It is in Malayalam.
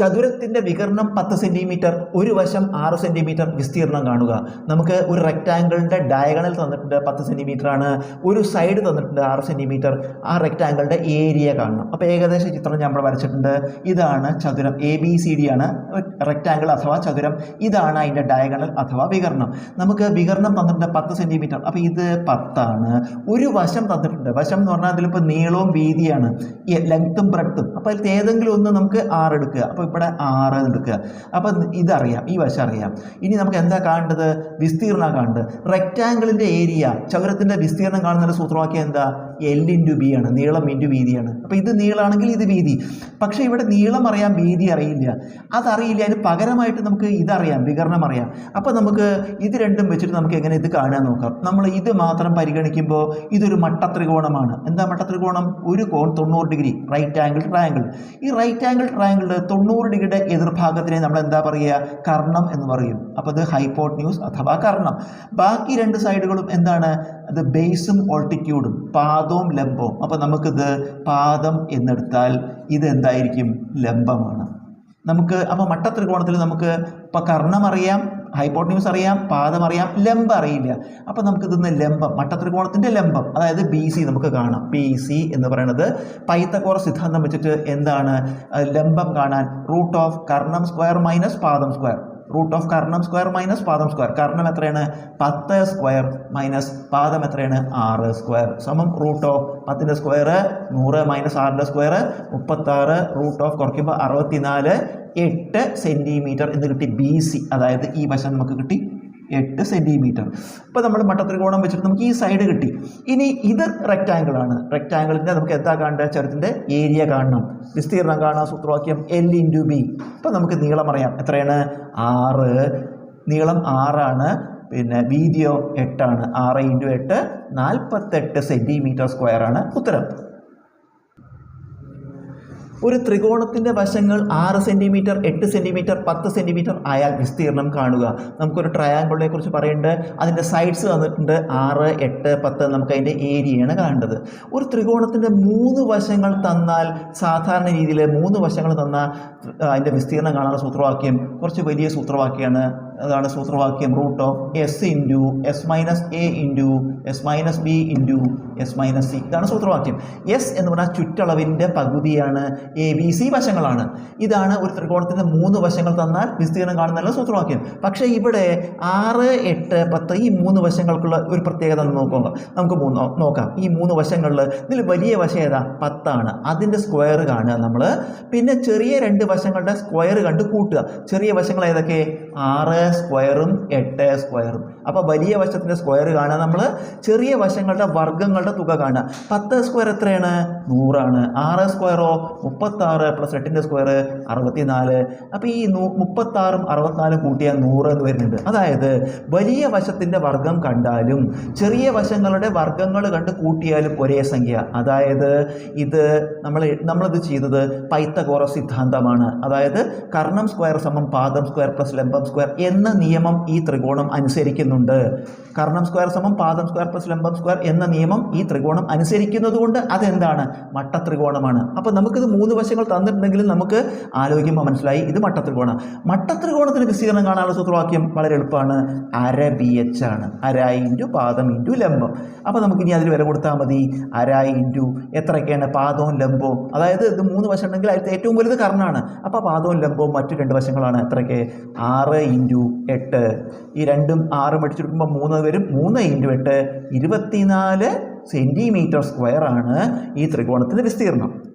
ചതുരത്തിന്റെ വികർണം പത്ത് സെന്റിമീറ്റർ ഒരു വശം ആറ് സെന്റിമീറ്റർ വിസ്തീർണം കാണുക. നമുക്ക് ഒരു റെക്റ്റാങ്കിളിന്റെ ഡയഗണൽ തന്നിട്ടുണ്ട് പത്ത് ആണ്. ഒരു സൈഡ് തന്നിട്ടുണ്ട് ആറ് സെന്റിമീറ്റർ ആ റെക്റ്റാങ്കിളിന്റെ ഏരിയ കാണണം. അപ്പോൾ ഏകദേശ ചിത്രം ഇവിടെ വരച്ചിട്ടുണ്ട്. ഇതാണ് ചതുരം എ ബി സി ഡി ആണ്. റെക്റ്റാങ്കിൾ അഥവാ ചതുരം ഇതാണ് അതിന്റെ ഡയഗണൽ അഥവാ വികർണം നമുക്ക് വികർണം തന്നിട്ടുണ്ട് പത്ത് സെന്റിമീറ്റർ അപ്പോൾ ഇത് പത്താണ്. ഒരു വശം തന്നിട്ടുണ്ട്. വശം എന്ന് പറഞ്ഞാൽ അതിലിപ്പോൾ നീളവും വീതിയാണ്. ലെങ്ത്തും ബ്രെഡ്ത്തും അപ്പോൾ അതിൽ ഏതെങ്കിലും ഒന്ന് നമുക്ക് ആറ് എടുക്കുക. അപ്പോൾ ഇവിടെ ആറ് എടുക്കുക അപ്പം ഇതറിയാം ഈ വശം അറിയാം. ഇനി നമുക്ക് എന്താ കാണേണ്ടത്? വിസ്തീർണം കാണേണ്ടത്. റെക്റ്റാങ്കിളിന്റെ ഏരിയ ചതുരത്തിന്റെ വിസ്തീർണം കാണുന്നതിന്റെ സൂത്രവാക്യം എന്താ? എൽ ഇന്റു ബി ആണ് നീളം ഇന്റു വീതിയാണ്. അപ്പോൾ ഇത് നീളമാണെങ്കിൽ ഇത് വീതി. പക്ഷേ ഇവിടെ നീളം അറിയാം വീതി അറിയില്ല. അതറിയില്ല അതിന് പകരമായിട്ട് നമുക്ക് ഇതറിയാം വികരണം അറിയാം. അപ്പോൾ നമുക്ക് ഇത് രണ്ടും വെച്ചിട്ട് നമുക്ക് എങ്ങനെ ഇത് കാണാൻ നോക്കാം. നമ്മൾ ഇത് മാത്രം പരിഗണിക്കുമ്പോൾ ഇതൊരു മട്ടത്രികോണമാണ്. എന്താ മട്ടത്രികോണം? ഒരു കോൺ തൊണ്ണൂറ് ഡിഗ്രി റൈറ്റ് ആംഗിൾ ട്രയാങ്കിൾ ഈ റൈറ്റ് ആംഗിൾ ട്രയാങ്കിളിൽ തൊണ്ണൂറ് ഡിഗ്രിയുടെ എതിർഭാഗത്തിനെ നമ്മൾ എന്താ പറയുക? കർണം എന്ന് പറയും. അപ്പോൾ അത് ഹൈപ്പോട്ന്യൂസ് അഥവാ കർണം. ബാക്കി രണ്ട് സൈഡുകളും എന്താണ്? അത് ബേസും ഓൾട്ടിറ്റ്യൂഡും പാദവും ലംബവും. അപ്പോൾ നമുക്കിത് പാദം എന്നെടുത്താൽ ഇതെന്തായിരിക്കും ലംബമാണ്. നമുക്ക് അപ്പോൾ മട്ടത്രികോണത്തിൽ നമുക്ക് ഇപ്പോൾ കർണം അറിയാം അറിയാം പാദം അറിയാം ലംബം അറിയില്ല. അപ്പോൾ നമുക്ക് ഇതിന്ന് ലംബം മട്ടത്രികോണത്തിന്റെ ലംബം അതായത് ബി സി നമുക്ക് കാണാം. ബി സി എന്ന് പറയുന്നത് പൈത്തക്കോറ സിദ്ധാന്തം വെച്ചിട്ട് എന്താണ്? ലംബം കാണാൻ റൂട്ട് ഓഫ് കർണം സ്ക്വയർ മൈനസ് പാദം സ്ക്വയർ. റൂട്ട് ഓഫ് കർണം സ്ക്വയർ മൈനസ് പാദം സ്ക്വയർ. കർണം എത്രയാണ്? പത്ത് സ്ക്വയർ മൈനസ് പാദം എത്രയാണ്? ആറ് സ്ക്വയർ. സമം റൂട്ട് ഓഫ് പത്തിന്റെ സ്ക്വയർ നൂറ് മൈനസ് ആറിന്റെ സ്ക്വയർ മുപ്പത്താറ്. റൂട്ട് ഓഫ് കുറയ്ക്കുമ്പോൾ അറുപത്തിനാല്. എട്ട് സെന്റിമീറ്റർ എന്ന് കിട്ടി ബി സി അതായത് ഈ വശം നമുക്ക് കിട്ടി എട്ട് സെന്റിമീറ്റർ ഇപ്പോൾ നമ്മൾ മട്ടത്രികോണം വെച്ചിട്ട് നമുക്ക് ഈ സൈഡ് കിട്ടി. ഇനി ഇത് റെക്റ്റാങ്കിൾ ആണ്. റെക്റ്റാങ്കിളിന്റെ നമുക്ക് എന്താ കാണേണ്ട ചരത്തിന്റെ ഏരിയ കാണണം. വിസ്തീർണം കാണാം സൂത്രവാക്യം എൽ ഇന്റു ബി ഇപ്പം നമുക്ക് നീളം അറിയാം. എത്രയാണ്? ആറ്. നീളം ആറാണ്. പിന്നെ വീതിയോ എട്ടാണ്. ആറ് ഇന്റു എട്ട് നാൽപ്പത്തെട്ട് സെന്റിമീറ്റർ സ്ക്വയറാണ് ഉത്തരം. ഒരു ത്രികോണത്തിന്റെ വശങ്ങൾ ആറ് സെന്റിമീറ്റർ എട്ട് സെന്റിമീറ്റർ പത്ത് സെന്റിമീറ്റർ ആയാൽ വിസ്തീർണം കാണുക. നമുക്കൊരു ട്രയാങ്കിളിനെ കുറിച്ച് പറയുന്നുണ്ട് അതിന്റെ സൈഡ്സ് തന്നിട്ടുണ്ട് ആറ് എട്ട് പത്ത് നമുക്ക് അതിന്റെ ഏരിയയാണ് കാണേണ്ടത്. ഒരു ത്രികോണത്തിന്റെ മൂന്ന് വശങ്ങൾ തന്നാൽ സാധാരണ രീതിയിൽ മൂന്ന് വശങ്ങൾ തന്നാൽ അതിന്റെ വിസ്തീർണം കാണാനുള്ള സൂത്രവാക്യം കുറച്ച് വലിയ സൂത്രവാക്യമാണ് അതാണ് സൂത്രവാക്യം root of S into S minus A into S minus B into S minus C ഇതാണ് സൂത്രവാക്യം. എസ് എന്ന് പറഞ്ഞാൽ ചുറ്റളവിന്റെ പകുതിയാണ് എ ബി സി വശങ്ങളാണ്. ഇതാണ് ഒരു ത്രികോണത്തിന്റെ മൂന്ന് വശങ്ങൾ തന്നാൽ വിസ്തീർണം കാണുന്നതല്ല സൂത്രവാക്യം. പക്ഷേ ഇവിടെ ആറ് എട്ട് പത്ത് ഈ മൂന്ന് വശങ്ങൾക്കുള്ള ഒരു പ്രത്യേകത നോക്കുക. നമുക്ക് മൂന്ന് നോക്കാം. ഈ മൂന്ന് വശങ്ങളിൽ ഇതിൽ വലിയ വശം ഏതാ? പത്താണ്. അതിന്റെ സ്ക്വയർ കാണുക നമ്മൾ. പിന്നെ ചെറിയ രണ്ട് വശങ്ങളുടെ സ്ക്വയർ കണ്ട് കൂട്ടുക. ചെറിയ വശങ്ങൾ ഏതൊക്കെ? ആറ് സ്ക്വയറും എട്ട് സ്ക്വയറും. അപ്പോൾ വലിയ വശത്തിന്റെ സ്ക്വയർ കാണുക നമ്മൾ ചെറിയ വശങ്ങളുടെ വർഗങ്ങളുടെ തുക കാണുക. പത്ത് സ്ക്വയർ എത്രയാണ്? നൂറാണ്. ആറ് സ്ക്വയറോ? മുപ്പത്താറ് പ്ലസ് എട്ടിന്റെ സ്ക്വയർ അറുപത്തിനാല്. അപ്പോൾ ഈ നൂ മുപ്പത്താറും അറുപത്തിനാലും കൂട്ടിയാൽ നൂറ് എന്ന് വരുന്നുണ്ട്. അതായത് വലിയ വശത്തിന്റെ വർഗം കണ്ടാലും ചെറിയ വശങ്ങളുടെ വർഗങ്ങൾ കണ്ട് കൂട്ടിയാലും ഒരേ സംഖ്യ. അതായത് ഇത് നമ്മൾ നമ്മളിത് ചെയ്തത് പൈത്തഗോറ സിദ്ധാന്തമാണ്. അതായത് കർണം സ്ക്വയർ സമം പാദം സ്ക്വയർ പ്ലസ് ലംബം സ്ക്വയർ എന്ന നിയമം ഈ ത്രികോണം അനുസരിക്കുന്നുണ്ട്. കർണം സ്ക്വയർ സമം പാദം സ്ക്വയർ പ്ലസ് ലംബം സ്ക്വയർ എന്ന നിയമം ഈ ത്രികോണം അനുസരിക്കുന്നത് കൊണ്ട് അതെന്താണ്? മട്ടത്രികോണമാണ്. അപ്പോൾ നമുക്കിത് മൂന്ന് വശങ്ങൾ തന്നിട്ടുണ്ടെങ്കിലും നമുക്ക് ആലോചിക്കുമ്പോൾ മനസ്സിലായി ഇത് മട്ട ത്രികോണം മട്ട മട്ടത്രികോണത്തിന് വിസ്തീർണം കാണാനുള്ള സൂത്രവാക്യം വളരെ എളുപ്പമാണ്. അര ബി എച്ച് ആണ്. അര ഇന്റു പാദം ഇന്റു ലംബം. അപ്പോൾ നമുക്കിനി അതിൽ വില കൊടുത്താൽ മതി. അര ഇന്റു എത്രയൊക്കെയാണ്? പാദവും ലംബവും. അതായത് ഇത് മൂന്ന് വശം ഉണ്ടെങ്കിൽ അതിൽ ഏറ്റവും വലുത് കർണാണ്. അപ്പോൾ പാദവും ലംബവും മറ്റു രണ്ട് വശങ്ങളാണ്. എത്രയൊക്കെ? ആറ് ഇന്റു എട്ട്. ഈ രണ്ടും ആറും അടിച്ചെടുക്കുമ്പോൾ മൂന്ന് വരും. മൂന്ന് ഇന്റു എട്ട് ഇരുപത്തിനാല് സെന്റിമീറ്റർ സ്ക്വയറാണ് ഈ ത്രികോണത്തിന്റെ വിസ്തീർണം